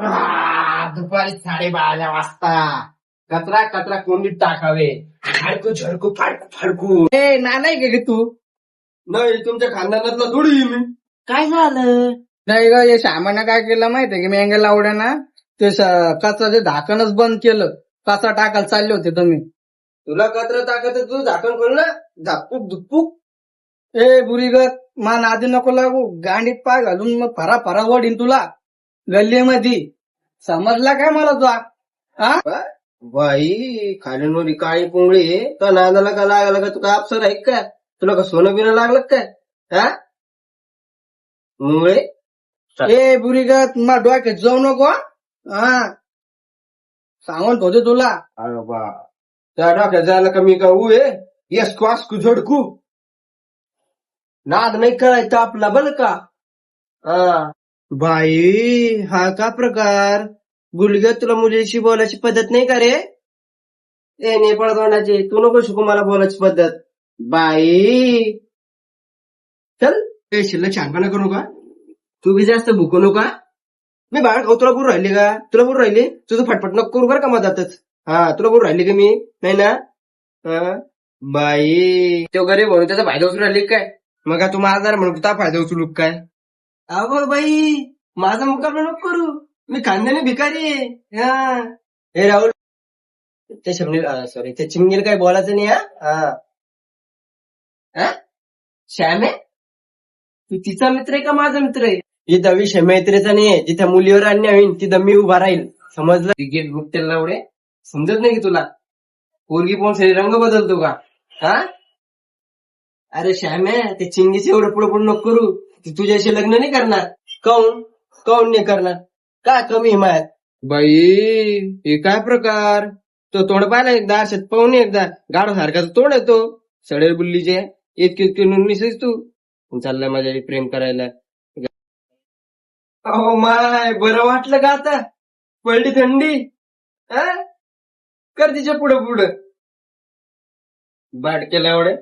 आ, दुपारी साडेबारा वाजता. कचरा कचरा कोंडीत टाकावे. फाडकू झडकू फाडकू फाडकू. ए का ग तू? नाही तुमच्या खानदानातला थोडी मी. काय झालं? नाही ग या श्यामानं काय केलं माहितीये की मेंगा लावड्या ना ते स- कचराचे झाकणच बंद केलं. कचरा टाकायला चालले होते तुम्ही. तुला कचरा टाकायचं तू झाकण खोल ना. झापूक दुपूक ए बुरीगत मान आधी नको लागू. गांडीत पाय घालून मग फरा फरा वडीन तुला. गल्लीमध्ये. समजला काय मला तू हा? बाई खाली नोरी काळी पोंगळी तर नांदाला का लागला का तू काय अफसर आहे का? तुला का सोनं बिनं लागलं का? काय हा मुळे ए बुरीगत मा डोक्यात जाऊ नको हा? सांगून होते तुला. अरे बा. त्या डोक्यात जायला कमी का ऊ येस क्वास कु झडकू. नाद नाही करायचा आपला बल का? हा. बाई हा का प्रकार? गुलग्या तुला मुलीशी बोलायची पद्धत नाही का रे? ए नेपाळ तोंडाचे तू नको शिकू मला बोलायची पद्धत. बाई चल. ए शिल्लक छानपणा करू का तू बी जास्त भुकू नका. मी बाळ खाऊ तुला बोलू राहिली का? तुला बोलू राहिली? तुझं फटफट नको करू बरं का मधातच. हा तुला बोलू राहिली का मी? नाही ना? हा? बाई तो गरीब म्हणून त्याचा फायदा उचलू राहिली काय? मग का तू माझा म्हणून तुझा फायदा उचलू का काय? अहो बाई माझा मुकाबला नको करू. मी खानदानी भिकारी आहे. हा. हे राहुल त्या शमनील सॉरी त्या चिमणीला काही बोलायचं नाही हा? हा. हा? श्याम आहे? तू तिचा मित्र आहे का माझा मित्र आहे? इथं विषय मैत्रीचा नाहीये जिथे मुलीवर अन्याय होईल तिथं मी उभा राहील. समजलं? क्रिकेट बुक त्याला एवढे? समजत नाही की तुला. पोरगी पण सरी रंग बदलतो का? हा? अरे श्याम आहे ते चिंगीचे एवढं पुढे पुढे नको करू. ती तुझ्याशी लग्न नाही करणार. काऊन? काऊन नाही करणार? काय कमी हिमायत बाई हे काय प्रकार? तो तोंड पाहिला एकदा अशात पाहून एकदा. गाढ सारखाचं तोंड येतो सडेल बुल्लीचे. इतके इतके नुनीसेस तू. चाललाय माझ्या प्रेम करायला? अहो माय बरं वाटलं का आता? पडली थंडी? हा? कर तिच्या पुढं पुढं. बाट केला एवढे?